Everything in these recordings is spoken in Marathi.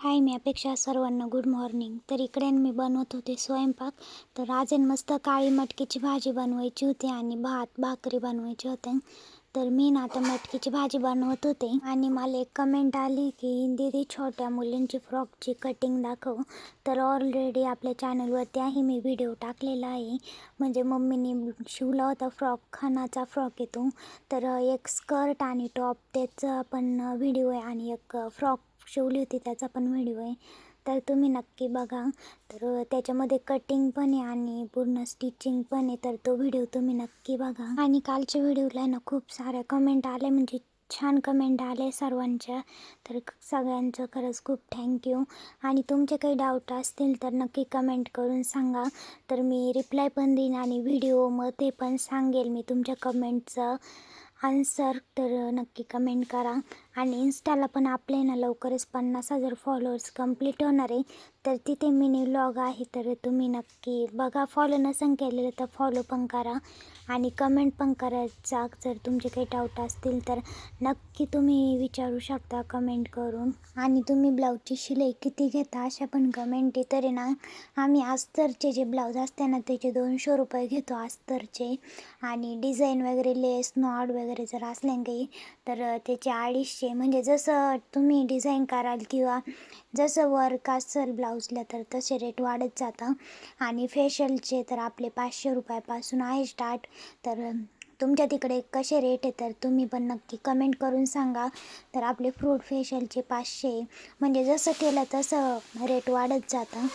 हाय मी अपेक्षा सर्वांना गुड मॉर्निंग तर इकडे मी बनवत होते स्वयंपाक. तर आज मस्त काळी मटकीची भाजी बनवायची होती आणि भात भाकरी बनवायची होते. तर मी ना आता मटकीची भाजी बनवत होते आणि मला एक कमेंट आली की दीदी छोट्या मुलींची फ्रॉकची कटिंग दाखव. तर ऑलरेडी आपल्या चॅनलवरती आहे मी व्हिडिओ टाकलेला आहे. म्हणजे मम्मीने शिवला होता फ्रॉक खानाचा फ्रॉक येतो तर एक स्कर्ट आणि टॉप त्याचा पण व्हिडिओ आहे आणि एक फ्रॉक शिवली होती त्याचा पण व्हिडिओ आहे. तर तुम्ही नक्की बघा. तर त्याच्यामध्ये कटिंग पण आहे आणि पूर्ण स्टिचिंग पण आहे. तर तो व्हिडिओ तुम्ही नक्की बघा. आणि कालच्या व्हिडिओला ना खूप साऱ्या कमेंट आले म्हणजे छान कमेंट आले सर्वांच्या. तर सगळ्यांचं खरंच खूप थँक्यू आणि तुमचे काही डाऊट असतील तर नक्की कमेंट करून सांगा. तर मी रिप्लाय पण देईन आणि व्हिडिओमध्ये पण सांगेल. मी तुमच्या कमेंटचं आन्सर तर नक्की कमेंट करा. आणि इन्स्टाला पण आपले ना लवकरच पन्नास हजार फॉलोअर्स कंप्लीट होणार आहे. तर तिथे मिनी व्लॉग आहे तर तुम्ही नक्की बघा. फॉलो नसेल केलेलं तर फॉलो पण करा आणि कमेंट पण करायचा. जर तुमचे काही डाऊट असतील तर नक्की तुम्ही विचारू शकता कमेंट करून. आणि तुम्ही ब्लाऊजची शिलाई किती घेता अशा पण कमेंट आहे तरी ना. आम्ही अस्तरचे जे ब्लाऊज असते ना त्याचे दोनशे रुपये घेतो अस्तरचे. आणि डिझाईन वगैरे लेस नॉड वगैरे जर असले काही तर त्याचे अडीचशे म्हणजे जसं तुम्ही डिझाईन कराल किंवा जसं वर्क असेल ब्लाऊजला तर तसे रेट वाढत जातं. आणि फेशियलचे तर आपले पाचशे रुपयापासून आहे स्टार्ट तर तुमच्या तिकडे कसे रेट आहे तर तुम्ही पण नक्की कमेंट करून सांगा. तर आपले फ्रूट फेशियलचे पाचशे म्हणजे जसं केलं तसं रेट वाढत जातं.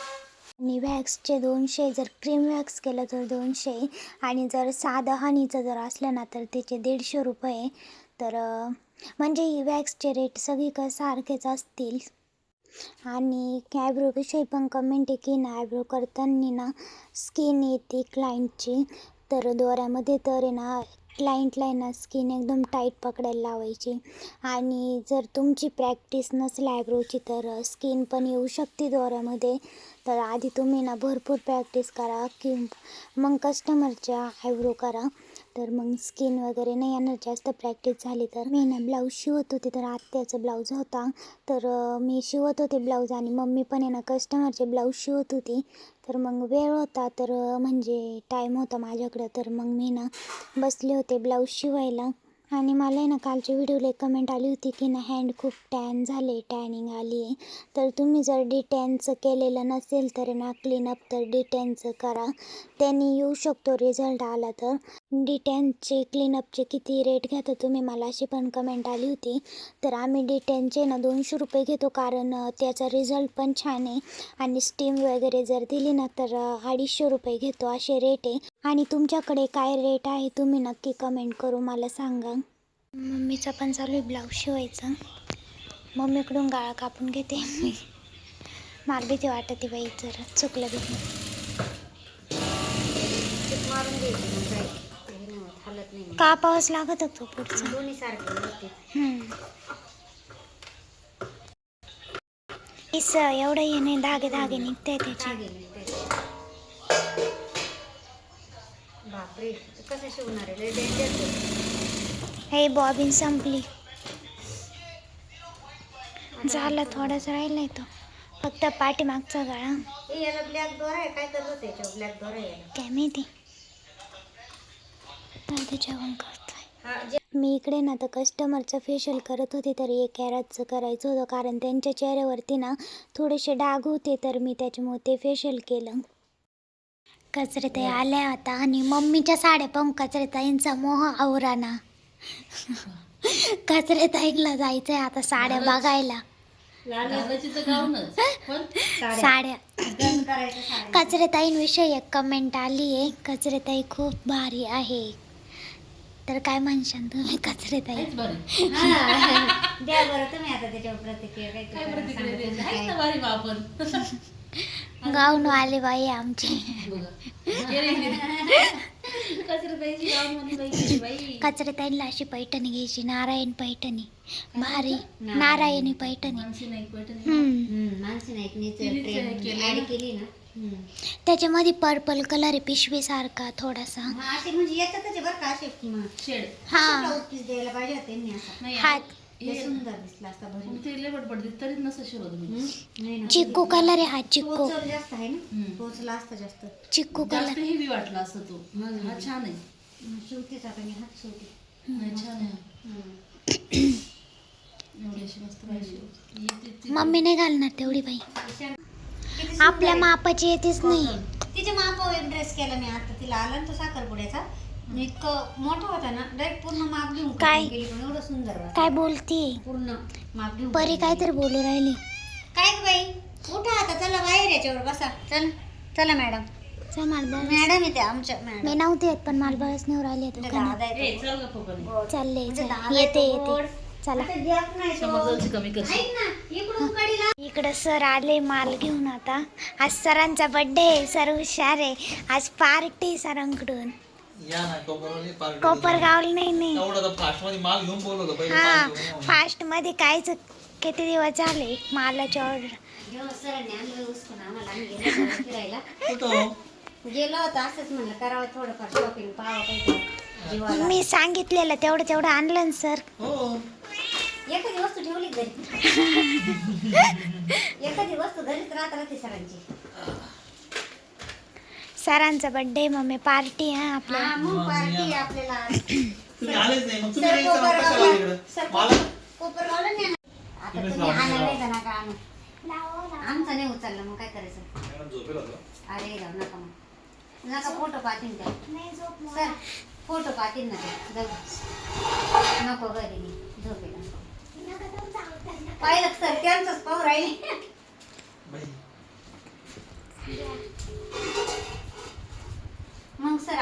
आणि वॅक्सचे दोनशे जर क्रीम वॅक्स केलं तर दोनशे. आणि जर साधं हनीचं जर असलं ना तर त्याचे दीडशे रुपये. तर म्हणजे वॅक्सचे रेट सगळीकडे सारखेच असतील. आणि आयब्रोविषयी पण कमेंट आहे की ना आयब्रो करताना ना स्किन येते क्लायंटची तर दोऱ्यामध्ये तर आहे ना क्लायंटला आहे ना स्किन एकदम टाईट पकडायला लावायची. आणि जर तुमची प्रॅक्टिस नसेल आयब्रोची तर स्किन पण येऊ शकते दोऱ्यामध्ये. तर आधी तुम्ही ना भरपूर प्रॅक्टिस करा की मग कस्टमरच्या आयब्रो करा. तर मग स्किन वगैरे नाही येणार. जास्त प्रॅक्टिस झाली तर. मी ना ब्लाऊज शिवत होते तर आत्याचा ब्लाऊज होता. तर मी शिवत होते ब्लाऊज आणि मम्मी पण आहे ना कस्टमरचे ब्लाऊज शिवत होती. तर मग वेळ होता तर म्हणजे टाईम होता माझ्याकडं. तर मग मी ना बसले होते ब्लाऊज शिवायला. आणि मला आहे ना कालच्या व्हिडिओला एक कमेंट आली होती की ना हँड खूप टॅन झाले टॅनिंग आली आहे तर तुम्ही जर डिटॅनचं केलेलं नसेल तर ना क्लीनअप तर डिटॅनचं करा. त्यांनी येऊ शकतो रिझल्ट आला तर. डिटॅनचे क्लीनअपचे किती रेट घेता तुम्ही? मला अशी पण कमेंट आली होती. तर आम्ही डिटॅनचे ना दोनशे रुपये घेतो कारण त्याचा रिझल्ट पण छान आहे. आणि स्टीम वगैरे जर दिली ना तर अडीचशे रुपये घेतो असे रेट आहे. आणि तुमच्याकडे काय रेट आहे तुम्ही नक्की कमेंट करू मला सांगा. मम्मीचा पण चालू आहे ब्लाऊज शिवायचा. मम्मीकडून गाळा कापून घेते मी. मला भीती वाटते बाई जरा चुकलं भीती का पाऊस लागत होतो पुढचा? इस एवढं हे नाही धागे धागे निघते त्याचे. बापरे कसं शिवणार आहे? हे बॉबिन संपली. झालं थोडासा राहिलाय तो फक्त पाठीमागचा गळा. याला ब्लॅक दोरा आहे काय करत होते याच्यावर ब्लॅक दोरा आहे याला. काय माहिती? आता जेवण करतोय हा जे मी इकडे ना तर कस्टमरचं फेशियल करत होते तर एक कॅरेटचं करायचं होतं कारण त्यांच्या चेहऱ्यावरती ना थोडेसे डाग होते तर मी त्याच्यामुळे ते फेशियल केलं. कचरे ते आल्या आता आणि मम्मीच्या साड्या पण कचरे ताईंचा मोह आवराना. कचरे ताईला जायचंय आता साड्या बघायला. साड्या. गन करायचं साड्या. कचरे ताईंविषयी एक कमेंट आली आहे. कचरे ताई खूप भारी आहे. तर काय म्हणशान तुम्ही कचरे ताई हा. द्या बरं तुम्ही आता त्याच्यावर प्रतिक्रिया काय काय. गाऊन आले बाई आमचे. कचरे ताईंला अशी पैठणी घ्यायची नारायण पैठणी. भारी नारायणी पैठणी. त्याच्यामध्ये पर्पल कलर आहे पिशवी सारखा थोडासा. हा, म्हणजे हा. होते. त्यांनी असं हात सुंदर दिसला असता भरी मग ते लय बडबड तरी नसं शिरवत मी. नाही ना. चिक्कू कलर आहे हा चिक्कू. पोचल जास्त आहे ना? हम्म. पोचला असता जास्त. चिक्कू जास्त कलर हेवी वाटला असं तो. हा छान आहे. शिवतीच आता मी हात शिवते नाही छान आहे. हम्म. एवढी अशी मस्त पाहिजे ही ती- ती- मम्मी नाही घालणार तेवढी बाई. किती सुंदर आपल्या आहे. मापाची येतेच नाही. तिच्या मापावर एक ड्रेस केला मी आता. तिला आला ना तो साखरपुड्याचा. इतकं मोठा होता ना डायरेक्ट पूर्ण माप घेऊन काय? कटिंग केली पण एवढं सुंदर वाटलं. काय बोलती पूर्ण माप घेऊन परी काहीतरी बोलू राहिली. काय ग बाई उठा आता चला बाहेर याच्यावर बसा चल चला मॅडम चल. मॅडम येते आमच्या मॅडम मी नव्हते येत पण राहिले म्हणजे दुकानात दादा ए, येतो. चल गं पप्पाने. गोड. चालले म्हणजे चल दादा येते येतो गोड. येते चला आता गॅप नाही तो. समोरची कमी कर ऐक ना इकडून कडीला इकडं सर आले माल घेऊन आता आज सरांचा बर्थडे आहे सर हुशार आहे आज पार्टी सरांकडून या ना कोपरवली पार्टी कोपरगावला नाही नाही. एवढा तर फास्टमध्ये माल घेऊन बोलवलं पहिले हा माल घेऊन. ये. फास्टमध्ये कायच किती दिवस झाले मालाची ऑर्डर जेव्हा सरांनी आणलं उचकून आम्हाला आम्ही गेलो होतो फिरायला. कुठं? गेलो होतो असंच म्हणलं करावं थोडंफार शॉपिंग पाहावं जीवाला. मी सांगितलेलं तेवढं तेवढं आणलं ना सर. हो. एखादी वस्तू ठेवली घरी? एखादी वस्तू घरीच राहत राहते सरांची. सरांचा बर्थडे मम्मी पार्टी हा आपल्या. हा मग पार्टी आपल्याला. तुम्ही आलेच नाही मग तुम्ही सर नाही सर कशाला आले इकडं? सर मला कोपरगावला नाही ना. आता तुम्हीच तुम्ही लावून आणा द्या. नाही का नका आणू आमचा नाही उचलला मग काय करायचं? मॅडम झोपेल होतो अरे जाऊ नका मग. नका फोटो पाहतील त्या सर फोटो पाहतील ना ते जाऊ. नको घरी मी झोपेला. पाहिलं सर? त्यांचंच पाहू राहिले. बाई.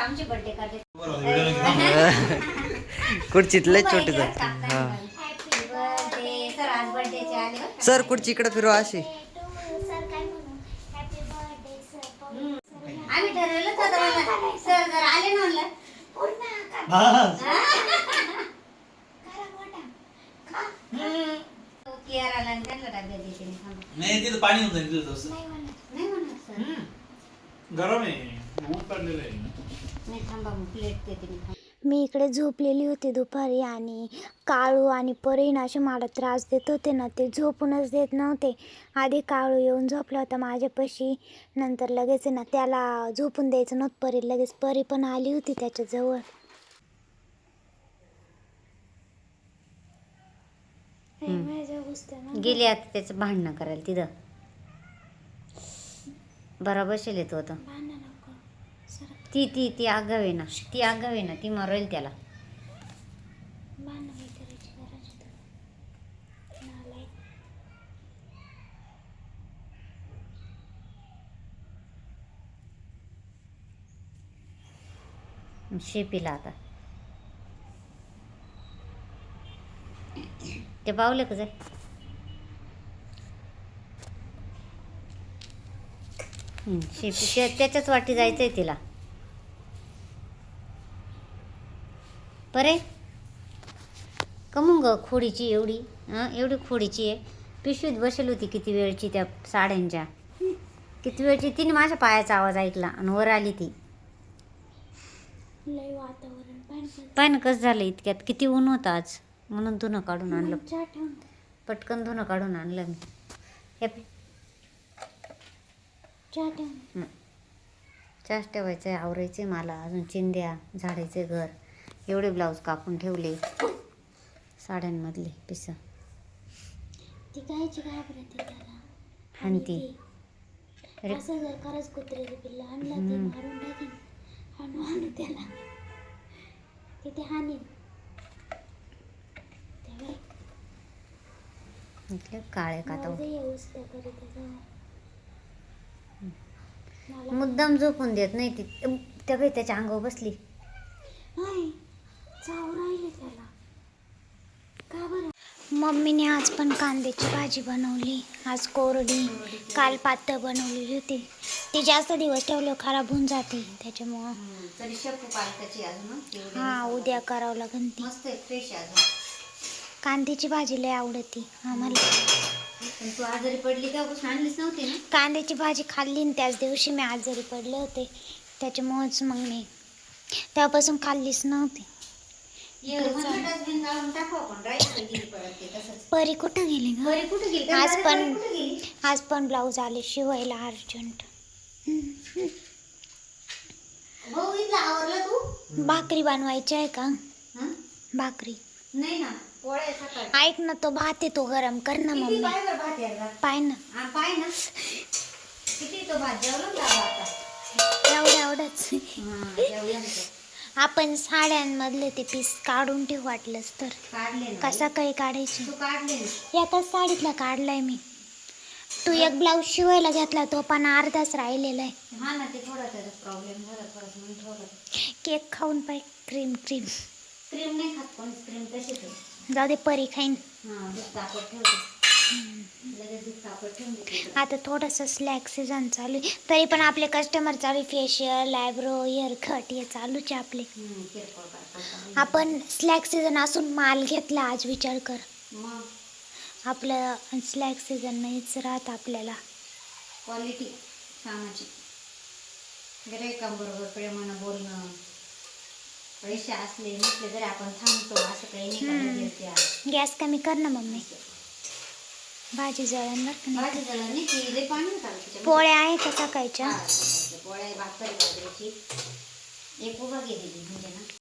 आमचे बर्थडे करते बरोबर व्हिडिओ खुर्चीत लय छोटी हा. Birthday. सर खुर्ची इकडे फिरवा अशी. आम्ही होतं सर जर आले म्हणलं. नाही तिथं पाणी होतं तिथं तसं गरम आहे ऊन पडलेलं आहे. नाही थांबा मग प्लेट देते मी थांबा. मी इकडे झोपलेली होती दुपारी आणि काळू आणि परीन असे मला त्रास देत होते ना ते झोपूनच देत नव्हते. आधी काळू येऊन झोपला होता माझ्यापाशी. नंतर लगेच आहे ना त्याला झोपून द्यायचं नव्हतं परी लगेच परी पण आली होती त्याच्याजवळ. गेली आता त्याचं भांडणं करायला तिथं. बरा बसेल येतो होतं ती ती ती आगाव ना. ती आगाव ना. ती मरवेल त्याला. शेपीला आता. ते पावलं का जाय? हम्म, शेपी. त्या त्याच्याच वाटी जायचंय तिला. बरे कमून ग खोडीची एवढी? हं एवढी खोडीची आहे. पिशवीत बसेल होती किती वेळची त्या साड्यांच्या. किती वेळची? तिने माझ्या पायाचा आवाज ऐकला आणि वर आली ती. पाणी कसं झालं इतक्यात? किती ऊन होतं आज? म्हणून धुणं काढून आणलं. पटकन धुणं काढून आणलं मी. चहा ठेवायचं आहे आवरायचं आहे मला. अजून चिंध्या झाडायचे घर. एवढे ब्लाऊज कापून ठेवले. साड्यांमधले पिस. ती कायची घाबरते त्याला? आणि ती. अरे. असं जर खरंच कुत्र्याचं पिल्लं आणलं ते हम्म. मारून टाकीन. हाणू हाणू त्याला. किती हानी. तेव्हा म्हटलं काळे येऊस त्या करीत मुद्दाम झोपून देत नाही ती. त्या बाई त्याच्या अंगावर बसली. नाही. चाव राहिले त्याला. का बरं? मम्मीने आज पण कांद्याची भाजी बनवली आज कोरडी काल पातळ बनवलेली होती. ती जास्त दिवस ठेवलं खराब होऊन जाते त्याच्यामुळं. तरी शेपू पालकाची अजून हा? उद्या करावं लागेल ती. मस्त फ्रेश अजून. कांद्याची भाजी लय आवडती आम्हाला. पण तू आजारी पडली आणलीच नव्हती ना? कांद्याची भाजी खाल्ली आणि त्याच दिवशी मी आजारी पडले होते. त्याच्यामुळंच मग मी तेव्हापासून खाल्लीच नव्हती. परी कुठं गेली ग? आज पण- आज पण ब्लाऊज आले शिवायला अर्जंट. भाकरी बनवायची आहे का? भाकरी. नाही ना ऐक ना तो भात आहे तो गरम कर ना मम्मी. पाय ना. हा पाय ना. किती तो भात? जेवला ना बाबा आता? एवढं एवढंच हा जेवला ना तो. आपण साड्यांमधले ते पीस काढून ठेव वाटलंच तर. काढले ना कसा काही काढायचे? तू काढले. ना एकाच साडीतला काढलाय मी. तू एक ब्लाऊज शिवायला घेतला तो पण अर्धाच राहिलेला आहे. हा ना ते थोडा त्याचा प्रॉब्लेम झाला थोडासा म्हणून ठेवला केक खाऊन पाय क्रीम क्रीम क्रीम नाही खात कोण क्रीम तशीच आहे. जाऊ दे परी खाईन. हा दूध तापत ठेवते. आता थोडंसं स्लॅक सीझन चालू आहे. तरी पण आपले कस्टमर चालू आहे. फेशियल आयब्रो हेअर कट हे चालूच आहे आपले. आपण स्लॅक सीझन असून माल घेतला आज विचार कर. आपलं स्लॅक सीझन नाहीच राहत आपल्याला. क्वालिटी कामाची गिरायकांबरोबर प्रेमानं बोलणं. पैसे असले नसले तरी आपण थांबतो. असं काही नाही. गॅस कमी कर ना मम्मी. भाजी जळण बरं का नाही? भाजी जळा नाही की पाणी होतं त्याच्यामध्ये. पोळ्या आहे का सकाळच्या. हा, पोळ्या भाकरी एक उभा गेलेली म्हणजे ना.